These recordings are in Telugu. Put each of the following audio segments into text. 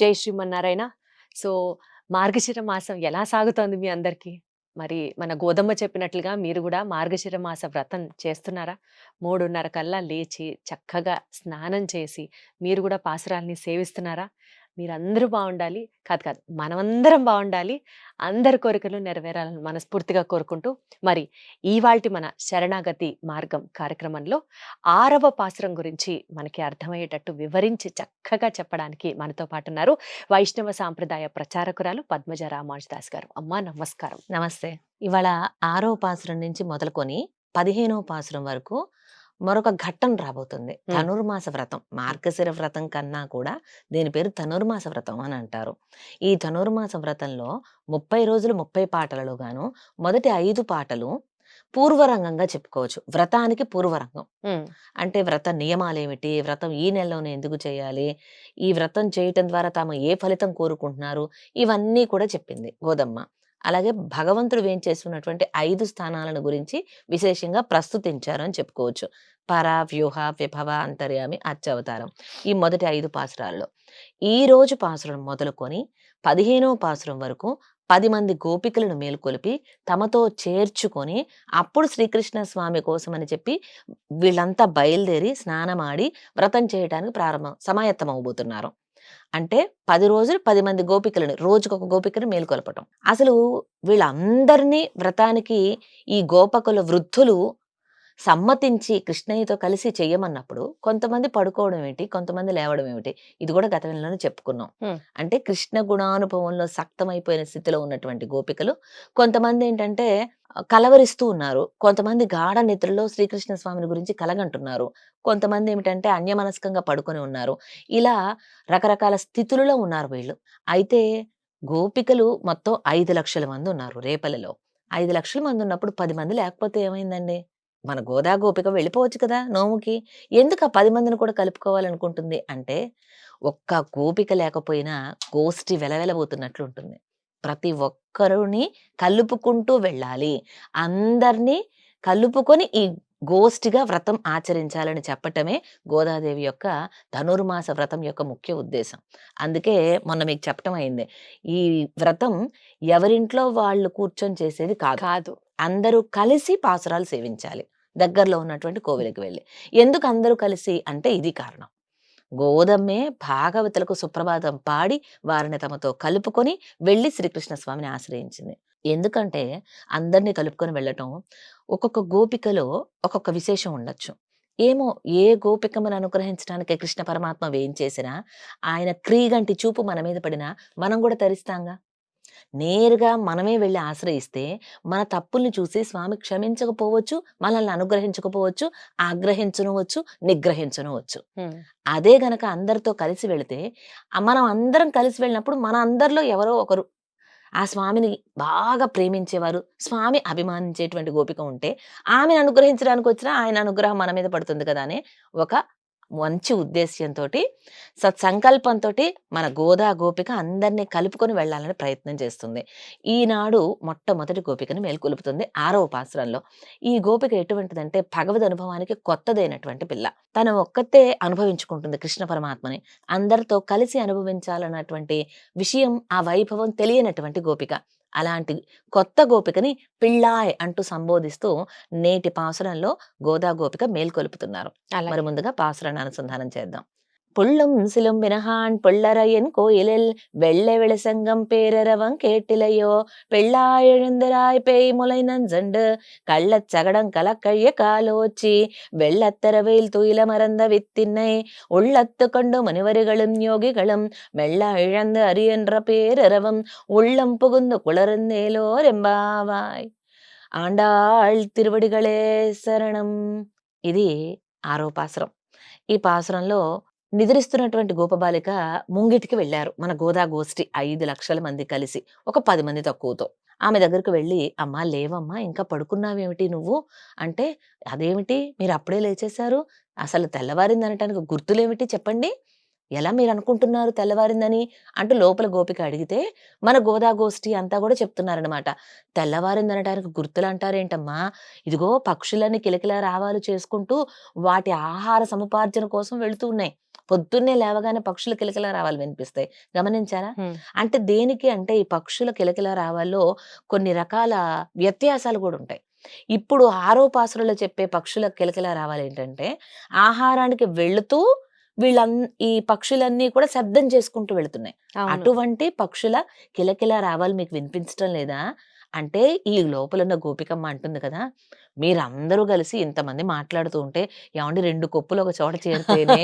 జై శ్రీమన్నారాయణ. సో మార్గశిర మాసం ఎలా సాగుతోంది మీ అందరికీ? మరి మన గోదమ్మ చెప్పినట్లుగా మీరు కూడా మార్గశిర మాస వ్రతం చేస్తున్నారా? మూడున్నర కల్లా లేచి చక్కగా స్నానం చేసి మీరు కూడా పాసురాల్ని సేవిస్తున్నారా? మీరందరూ బాగుండాలి కాదు కాదు. మనమందరం బాగుండాలి అందరి కోరికలు నెరవేరాలని మనస్ఫూర్తిగా కోరుకుంటూ మరి ఇవాల్టి మన శరణాగతి మార్గం కార్యక్రమంలో ఆరవ పాసురం గురించి మనకి అర్థమయ్యేటట్టు వివరించి చక్కగా చెప్పడానికి మనతో పాటు ఉన్నారు వైష్ణవ సాంప్రదాయ ప్రచారకురాలు పద్మజ రామాజ్ దాస్ గారు. అమ్మా నమస్కారం. నమస్తే. ఇవాళ ఆరో పాసురం నుంచి మొదలుకొని పదిహేనవ పాసురం వరకు మరొక ఘట్టం రాబోతుంది. ధనుర్మాస వ్రతం. మార్గశిర వ్రతం కన్నా కూడా దీని పేరు ధనుర్మాస వ్రతం అని అంటారు. ఈ ధనుర్మాస వ్రతంలో ముప్పై రోజులు ముప్పై పాటలలో గాను మొదటి ఐదు పాటలు పూర్వరంగంగా చెప్పుకోవచ్చు. వ్రతానికి పూర్వరంగం. అంటే వ్రత నియమాలు ఏమిటి వ్రతం ఈ నెలలోనే ఎందుకు చేయాలి? ఈ వ్రతం చేయటం ద్వారా తాము ఏ ఫలితం కోరుకుంటున్నారు? ఇవన్నీ కూడా చెప్పింది గోదమ్మ. అలాగే భగవంతుడు వేం చేస్తున్నటువంటి ఐదు స్థానాలను గురించి విశేషంగా ప్రస్తుతించారు అని చెప్పుకోవచ్చు. పర వ్యూహ విభవ అంతర్యామి అత్యవతారం ఈ మొదటి ఐదు పాసురాల్లో. ఈ రోజు పాసురం మొదలుకొని పదిహేనో పాసురం వరకు పది మంది గోపికలను మేల్కొలిపి తమతో చేర్చుకొని అప్పుడు శ్రీకృష్ణ స్వామి కోసం అని చెప్పి వీళ్ళంతా బయలుదేరి స్నానమాడి వ్రతం చేయడానికి ప్రారంభం సమాయత్తం అవబోతున్నారు అంటే పది రోజులు పది మంది గోపికలను రోజుకొక గోపికను మేలుకొలపటం. అసలు వీళ్ళందరినీ వ్రతానికి ఈ గోపకుల వృద్ధులు సమ్మతించి కృష్ణయ్యతో కలిసి చెయ్యమన్నప్పుడు కొంతమంది పడుకోవడం ఏంటి కొంతమంది లేవడం ఏమిటి ఇది కూడా గత నెలలోనే చెప్పుకున్నాం. అంటే కృష్ణ గుణానుభవంలో సక్తమైపోయిన స్థితిలో ఉన్నటువంటి గోపికలు కొంతమంది ఏంటంటే కలవరిస్తూ ఉన్నారు. కొంతమంది గాఢ నిద్రలో శ్రీకృష్ణ స్వామిని గురించి కలగంటున్నారు. కొంతమంది ఏమిటంటే అన్యమనస్కంగా పడుకొని ఉన్నారు. ఇలా రకరకాల స్థితులలో ఉన్నారు వీళ్ళు. అయితే గోపికలు మొత్తం ఐదు లక్షల మంది ఉన్నారు రేపలలో ఐదు లక్షల మంది ఉన్నప్పుడు పది మంది లేకపోతే ఏమైందండి? మన గోదా గోపిక వెళ్ళిపోవచ్చు కదా నోముకి. ఎందుకు ఆ పది మందిని కూడా కలుపుకోవాలనుకుంటుంది? అంటే ఒక్క గోపిక లేకపోయినా గోష్ఠి వెలవెలబోతున్నట్లు ఉంటుంది. ప్రతి ఒక్కరిని కలుపుకుంటూ వెళ్ళాలి. అందరినీ కలుపుకొని ఈ గోష్ఠిగా వ్రతం ఆచరించాలని చెప్పటమే గోదాదేవి యొక్క ధనుర్మాస వ్రతం యొక్క ముఖ్య ఉద్దేశం. అందుకే మొన్న మీకు చెప్పటం అయింది. ఈ వ్రతం ఎవరింట్లో వాళ్ళు కూర్చొని చేసేది కాదు. కాదు. అందరూ కలిసి పాసురాలు సేవించాలి. దగ్గరలో ఉన్నటువంటి కోవిలకి వెళ్ళి. ఎందుకు అందరూ కలిసి అంటే ఇది కారణం. గోదమ్మే భాగవతులకు సుప్రభాతం పాడి వారిని తమతో కలుపుకొని వెళ్ళి శ్రీకృష్ణ స్వామిని ఆశ్రయించింది. ఎందుకంటే అందరినీ కలుపుకొని వెళ్ళటం ఒక్కొక్క గోపికలో ఒక్కొక్క విశేషం ఉండొచ్చు. ఏమో ఏ గోపికమని అనుగ్రహించడానికి కృష్ణ పరమాత్మ వేం చేసినా ఆయన క్రీగంటి చూపు మన మీద పడినా మనం కూడా తరిస్తాంగా? నేరుగా మనమే వెళ్ళి ఆశ్రయిస్తే మన తప్పుల్ని చూసి స్వామి క్షమించకపోవచ్చు మనల్ని అనుగ్రహించకపోవచ్చు ఆగ్రహించనవచ్చు నిగ్రహించనవచ్చు. అదే గనక అందరితో కలిసి వెళితే మనం అందరం కలిసి వెళ్ళినప్పుడు మన అందరిలో ఎవరో ఒకరు ఆ స్వామిని బాగా ప్రేమించేవారు. స్వామి అభిమానించేటువంటి గోపిక ఉంటే ఆమెను అనుగ్రహించడానికి వచ్చినా ఆయన అనుగ్రహం మన మీద పడుతుంది కదా అనే ఒక మంచి ఉద్దేశ్యంతో సత్సంకల్పంతో మన గోదా గోపిక అందరినీ కలుపుకొని వెళ్ళాలని ప్రయత్నం చేస్తుంది. ఈనాడు మొట్టమొదటి గోపికను మేల్కొలుపుతుంది ఆరవ పాత్రంలో ఈ గోపిక ఎటువంటిదంటే భగవద్ అనుభవానికి కొత్తదైనటువంటి పిల్ల. తను ఒక్కతే అనుభవించుకుంటుంది కృష్ణ పరమాత్మని. అందరితో కలిసి అనుభవించాలన్నటువంటి విషయం ఆ వైభవం తెలియనటువంటి గోపిక. అలాంటి కొత్త గోపికని పిళ్ళాయ్ అంటూ సంబోధిస్తూ నేటి పాసురంలో గోదా గోపిక మేల్కొలుపుతున్నారు. మరి ముందుగా పాసురాన్ని అనుసంధానం చేద్దాం. புள்ளும் சிலும்பினகான் பொள்ளரையன் கோயிலில் வெள்ளை வெளிசங்கம் பேரரவம் கேட்டிலையோ பெள்ளாய் எழுந்தராய் பேய் முலை நஞ்சண்டு கள்ளச் சகடம் கலக்கழிய காலோச்சி வெள்ளத்தரவையில் துயில மறந்த வித்தின்னை உள்ளத்து கொண்டு முனிவர்களும் யோகிகளும் மெல்ல இழந்து அரியன்ற பேரரவம் உள்ளம் புகுந்து குளர்ந்தேலோர் எம்பாவாய் ఆండాళ్ తిరువడిగళే శరణం ఇది ఆరో పాసురం ఈ పాసురంలో నిద్రిస్తున్నటువంటి గోపబాలిక ముంగిటికి వెళ్ళారు. మన గోదా గోష్ఠి ఐదు లక్షల మంది కలిసి ఒక పది మంది తక్కువతో. ఆమె దగ్గరికి వెళ్ళి అమ్మా లేవమ్మా ఇంకా పడుకున్నావేమిటి నువ్వు? అంటే అదేమిటి? మీరు అప్పుడే లేచేశారు. అసలు తెల్లవారింది అనటానికి గుర్తులేమిటి చెప్పండి. ఎలా మీరు అనుకుంటున్నారు తెల్లవారిందని? అంటూ లోపల గోపిక అడిగితే మన గోదా గోష్ఠి అంతా కూడా చెప్తున్నారనమాట తెల్లవారిందనటానికి గుర్తులు అంటారేంటమ్మా ఇదిగో పక్షులన్నీ కిలకిల రావాలు చేసుకుంటూ వాటి ఆహార సముపార్జన కోసం వెళుతూ ఉన్నాయి. పొద్దున్నే లేవగానే పక్షుల కిలకిల రావాలి వినిపిస్తాయి. గమనించారా. అంటే దేనికి అంటే ఈ పక్షుల కిలకిల రావాల్లో కొన్ని రకాల వ్యత్యాసాలు కూడా ఉంటాయి. ఇప్పుడు ఆరోపాసులలో చెప్పే పక్షుల కిలకిల రావాలి ఏంటంటే ఆహారానికి వెళుతూ వీళ్ళన్ ఈ పక్షులన్నీ కూడా శబ్దం చేసుకుంటూ వెళుతున్నాయి. అటువంటి పక్షుల కిలకిల రావాలి మీకు వినిపించడం లేదా? అంటే ఈ లోపల ఉన్న గోపికమ్మ అంటుంది కదా మీరందరూ కలిసి ఇంతమంది మాట్లాడుతూ ఉంటే ఏమండి రెండు కొప్పులు ఒక చోట చేరితేనే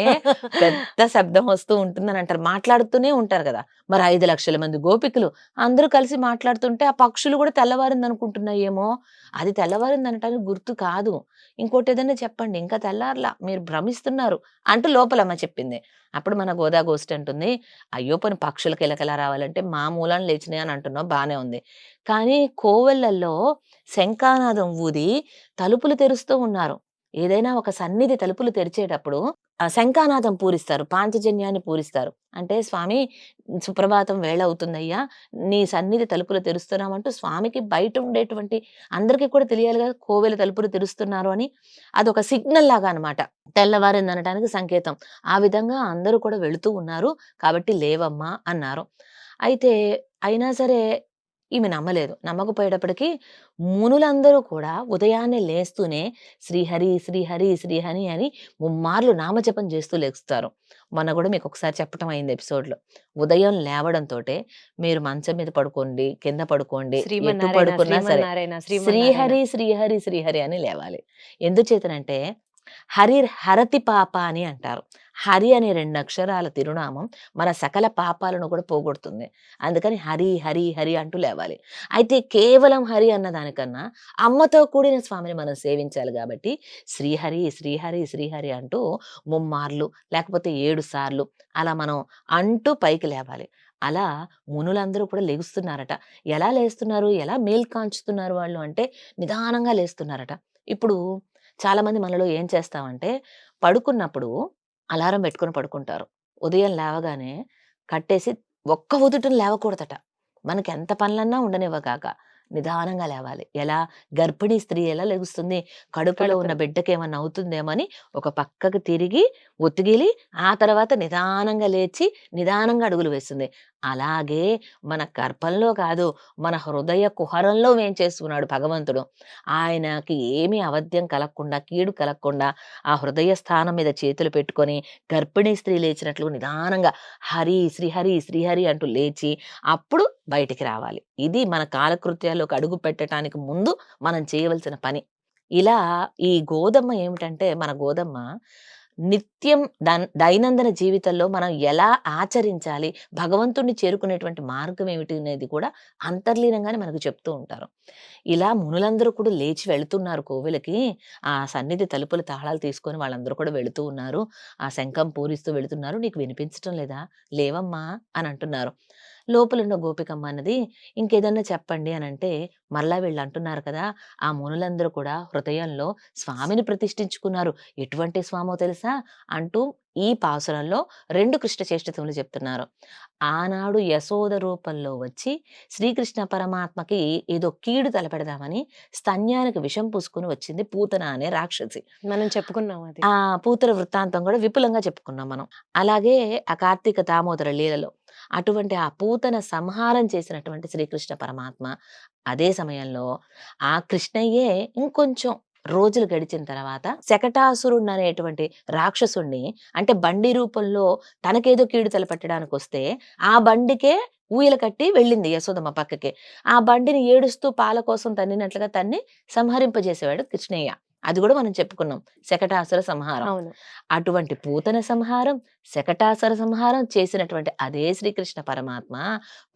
పెద్ద శబ్దం వస్తూ ఉంటుందని అంటారు మాట్లాడుతూనే ఉంటారు కదా. మరి ఐదు లక్షల మంది గోపికలు అందరూ కలిసి మాట్లాడుతుంటే ఆ పక్షులు కూడా తెల్లవారింది అనుకుంటున్నాయేమో అది తెల్లవారింది అనటానికి గుర్తు కాదు. ఇంకోటి ఏదైనా చెప్పండి. ఇంకా తెల్లారలా. మీరు భ్రమిస్తున్నారు అంటూ లోపలమ్మ చెప్పింది. అప్పుడు మన గోదా గోష్ఠి అంటుంది అయ్యో పని పక్షులకి ఎలకలా రావాలంటే మా మూలాన్ని లేచినాయి అని అంటున్నావు. బానే ఉంది. కానీ కోవెళ్ళల్లో శంఖానాదం ఊది తలుపులు తెరుస్తూ ఉన్నారు. ఏదైనా ఒక సన్నిధి తలుపులు తెరిచేటప్పుడు ఆ శంఖానాదం పూరిస్తారు పాంచజన్యాన్ని పూరిస్తారు. అంటే స్వామి సుప్రభాతం వేళ అవుతుందయ్యా నీ సన్నిధి తలుపులు తెరుస్తున్నామంటూ స్వామికి బయట ఉండేటువంటి అందరికీ కూడా తెలియాలి కదా కోవెల తలుపులు తెరుస్తున్నారు అని అదొక సిగ్నల్ లాగా అనమాట తెల్లవారింది అనడానికి సంకేతం. ఆ విధంగా అందరూ కూడా వెళుతూ ఉన్నారు. కాబట్టి లేవమ్మా అన్నారు. అయితే అయినా సరే ఈమె నమ్మలేదు. నమ్మకపోయేటప్పటికి మునులందరూ కూడా ఉదయాన్నే లేస్తూనే శ్రీహరి శ్రీహరి శ్రీహరి అని ముమ్మార్లు నామజపం చేస్తూ లేస్తారు మొన్న కూడా మీకు ఒకసారి చెప్పటం అయింది ఎపిసోడ్లో. ఉదయం లేవడంతో మీరు మంచం మీద పడుకోండి కింద పడుకోండి పడుకున్నా సరే శ్రీహరి శ్రీహరి శ్రీహరి అని లేవాలి. ఎందుచేతనంటే హరి హరతి పాప అని అంటారు. హరి అనే రెండు అక్షరాల తిరునామం మన సకల పాపాలను కూడా పోగొడుతుంది. అందుకని హరి హరి హరి అంటూ లేవాలి. అయితే కేవలం హరి అన్న దానికన్నా అమ్మతో కూడిన స్వామిని మనం సేవించాలి కాబట్టి శ్రీహరి శ్రీహరి శ్రీహరి అంటూ ముమ్మార్లు లేకపోతే ఏడు సార్లు అలా మనం అంటూ పైకి లేవాలి. అలా మునులందరూ కూడా లెగుస్తున్నారట. ఎలా లేస్తున్నారు? ఎలా మేల్ కాంచుతున్నారు వాళ్ళు అంటే నిదానంగా లేస్తున్నారట. ఇప్పుడు చాలామంది మనలో ఏం చేస్తామంటే పడుకున్నప్పుడు అలారం పెట్టుకొని పడుకుంటారు. ఉదయం లేవగానే కట్టేసి ఒక్క ఉదుటను లేవకూడదట. మనకి ఎంత పనులన్నా ఉండనివ్వగాక నిదానంగా లేవాలి. ఎలా? గర్భిణీ స్త్రీ ఎలా లెగుస్తుంది? కడుపులో ఉన్న. బిడ్డకి ఏమన్నా అవుతుందేమని ఒక పక్కకి తిరిగి ఒత్తిగిలి ఆ తర్వాత నిదానంగా లేచి నిదానంగా అడుగులు వేస్తుంది. అలాగే మన గర్భంలో కాదు మన హృదయ కుహరంలో వేంచేసుకున్నాడు భగవంతుడు? ఆయనకి ఏమీ అవధ్యం కలగకుండా కీడు కలగకుండా ఆ హృదయ స్థానం మీద చేతులు పెట్టుకొని గర్భిణీ స్త్రీ లేచినట్లు నిదానంగా హరి శ్రీహరి శ్రీహరి అంటూ లేచి అప్పుడు బయటికి రావాలి. ఇది మన కాలకృత్యాల్లోకి అడుగు పెట్టడానికి ముందు మనం చేయవలసిన పని. ఇలా ఈ గోధుమ ఏమిటంటే మన గోధుమ నిత్యం దన్- దైనందిన జీవితంలో మనం ఎలా ఆచరించాలి భగవంతుణ్ణి చేరుకునేటువంటి మార్గం ఏమిటి అనేది కూడా అంతర్లీనంగానే మనకు చెప్తూ ఉంటారు. ఇలా మునులందరూ కూడా లేచి వెళుతున్నారు కోవెలకి. ఆ సన్నిధి తలుపుల తాళాలు తీసుకొని వాళ్ళందరూ కూడా వెళుతూ ఉన్నారు. ఆ శంఖం పూరిస్తూ వెళుతున్నారు. నీకు వినిపించటం లేదా? లేవమ్మా అని అంటున్నారు. లోపల ఉన్న గోపికమ్మ అన్నది ఇంకేదన్నా చెప్పండి అని అంటే మరలా వీళ్ళు అంటున్నారు కదా ఆ మునులందరూ కూడా హృదయంలో స్వామిని ప్రతిష్ఠించుకున్నారు. ఎటువంటి స్వామో తెలుసా? అంటూ ఈ పాసురంలో రెండు కృష్ణ చేష్టతములు చెప్తున్నారు. ఆనాడు యశోద రూపంలో వచ్చి శ్రీకృష్ణ పరమాత్మకి ఏదో కీడు తలపెడదామని స్తన్యానికి విషం పూసుకుని వచ్చింది పూతన అనే రాక్షసి. మనం చెప్పుకున్నాం అది. ఆ పూతన వృత్తాంతం కూడా విపులంగా చెప్పుకున్నాం మనం. అలాగే ఆ కార్తీక దామోదర లీలలో అటువంటి ఆ పూతన సంహారం చేసినటువంటి శ్రీకృష్ణ పరమాత్మ అదే సమయంలో ఆ కృష్ణయ్యే ఇంకొంచెం రోజులు గడిచిన తర్వాత శకటాసురుణ్ అనేటువంటి రాక్షసుణ్ణి అంటే బండి రూపంలో తనకేదో కీడు తలపెట్టడానికి వస్తే ఆ బండికే ఊయల కట్టి వెళ్ళింది యశోదమ్మ పక్కకి. ఆ బండిని ఏడుస్తూ పాల కోసం తన్నినట్లుగా తన్ని సంహరింపజేసేవాడు కృష్ణయ్య. అది కూడా మనం చెప్పుకున్నాం. శకటాసుర సంహారం. అటువంటి పూతన సంహారం శకటాసుర సంహారం చేసినటువంటి అదే శ్రీకృష్ణ పరమాత్మ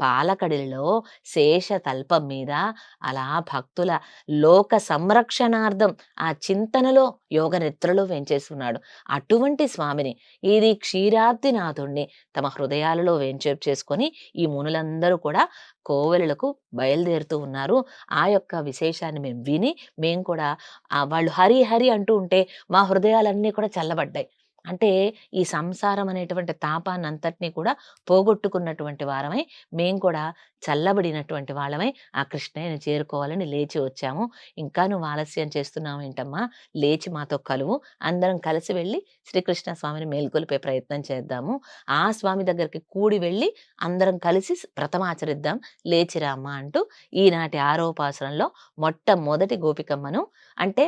పాలకడిలో శేష తల్పం మీద అలా భక్తుల లోక సంరక్షణార్థం ఆ చింతనలో యోగ నిద్రలో వేంచేస్తున్నాడు. అటువంటి స్వామిని ఇది క్షీరాబ్దినాథుణ్ణి తమ హృదయాలలో వేంచేపు చేసుకొని ఈ మునులందరూ కూడా కోవెలకు బయలుదేరుతూ ఉన్నారు. ఆ యొక్క విశేషాన్ని మేము విని మేము కూడా వాళ్ళు హరి హరి అంటూ ఉంటే మా హృదయాలన్నీ కూడా చల్లబడ్డాయి. అంటే ఈ సంసారం అనేటువంటి తాపాన్ని అంతటినీ కూడా పోగొట్టుకున్నటువంటి వారమై మేము కూడా చల్లబడినటువంటి వాళ్ళమై ఆ కృష్ణయ్యని చేరుకోవాలని లేచి వచ్చాము. ఇంకా నువ్వు ఆలస్యం చేస్తున్నావు ఏంటమ్మా? లేచి మాతో కలువు. అందరం కలిసి వెళ్ళి శ్రీకృష్ణ స్వామిని మేల్కొలిపే ప్రయత్నం చేద్దాము. ఆ స్వామి దగ్గరికి కూడి వెళ్ళి అందరం కలిసి వ్రతమాచరిద్దాం లేచిరామ్మా అంటూ ఈనాటి ఆరోపాసనంలో మొట్టమొదటి గోపికమ్మను అంటే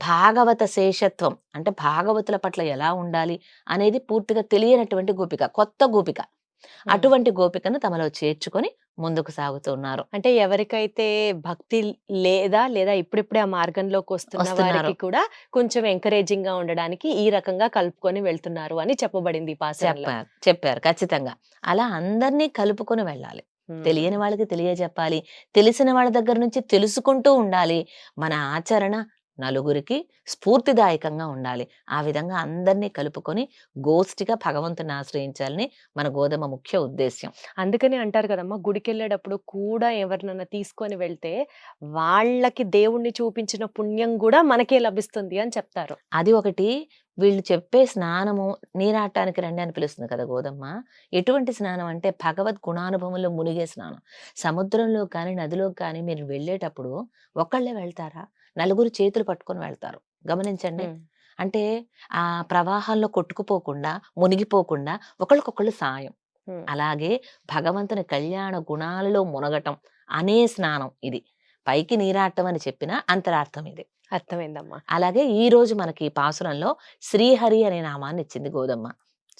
భాగవత శేషత్వం అంటే భాగవతుల పట్ల ఎలా ఉండాలి అనేది పూర్తిగా తెలియనటువంటి గోపిక కొత్త గోపిక. అటువంటి గోపికను తమలో చేర్చుకొని ముందుకు సాగుతున్నారు అంటే ఎవరికైతే భక్తి లేదా లేదా ఇప్పుడిప్పుడే ఆ మార్గంలోకి వస్తున్న వస్తున్నారు. వారికి కూడా కొంచెం ఎంకరేజింగ్గా ఉండడానికి ఈ రకంగా కలుపుకొని వెళ్తున్నారు అని చెప్పబడింది పాసరంలో చెప్పారు చెప్పారు ఖచ్చితంగా. అలా అందరినీ కలుపుకొని వెళ్ళాలి. తెలియని వాళ్ళకి తెలియజెప్పాలి. తెలిసిన వాళ్ళ దగ్గర నుంచి తెలుసుకుంటూ ఉండాలి. మన ఆచరణ నలుగురికి స్ఫూర్తిదాయకంగా ఉండాలి. ఆ విధంగా అందరినీ కలుపుకొని గోష్ఠిగా భగవంతుని ఆశ్రయించాలని మన గోధుమ ముఖ్య ఉద్దేశ్యం. అందుకని అంటారు కదమ్మా గుడికి వెళ్ళేటప్పుడు కూడా ఎవరినన్నా తీసుకొని వెళ్తే వాళ్ళకి దేవుణ్ణి చూపించిన పుణ్యం కూడా మనకే లభిస్తుంది అని చెప్తారు. అది ఒకటి. వీళ్ళు చెప్పే స్నానము నీరాటానికి రండి అని పిలుస్తుంది కదా గోదమ్మ ఎటువంటి స్నానం అంటే భగవద్ గుణానుభవంలో మునిగే స్నానం. సముద్రంలో కానీ నదిలో కానీ మీరు వెళ్ళేటప్పుడు ఒకళ్ళే వెళ్తారా? నలుగురు చేతులు పట్టుకొని వెళ్తారు. గమనించండి. అంటే ఆ ప్రవాహాల్లో కొట్టుకుపోకుండా మునిగిపోకుండా ఒకళ్ళకొకళ్ళు సాయం. అలాగే భగవంతుని కళ్యాణ గుణాలలో మునగటం అనే స్నానం ఇది. పైకి నీరాటం అని చెప్పిన అంతరార్థం ఇది. అర్థమైందమ్మా. అలాగే ఈ రోజు మనకి పాసురంలో శ్రీహరి అనే నామాన్ని ఇచ్చింది గోదమ్మ.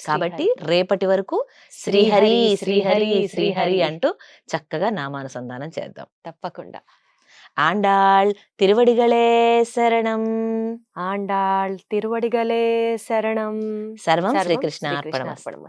కాబట్టి. రేపటి వరకు శ్రీహరి శ్రీహరి శ్రీహరి. అంటూ చక్కగా నామానుసంధానం చేద్దాం. తప్పకుండా. ஆண்டாள் திருவடிகளே சரணம். ஆண்டாள் திருவடிகளே சரணம். சர்வம் ஸ்ரீ கிருஷ்ணா அர்ப்பணம் அர்ப்பணம்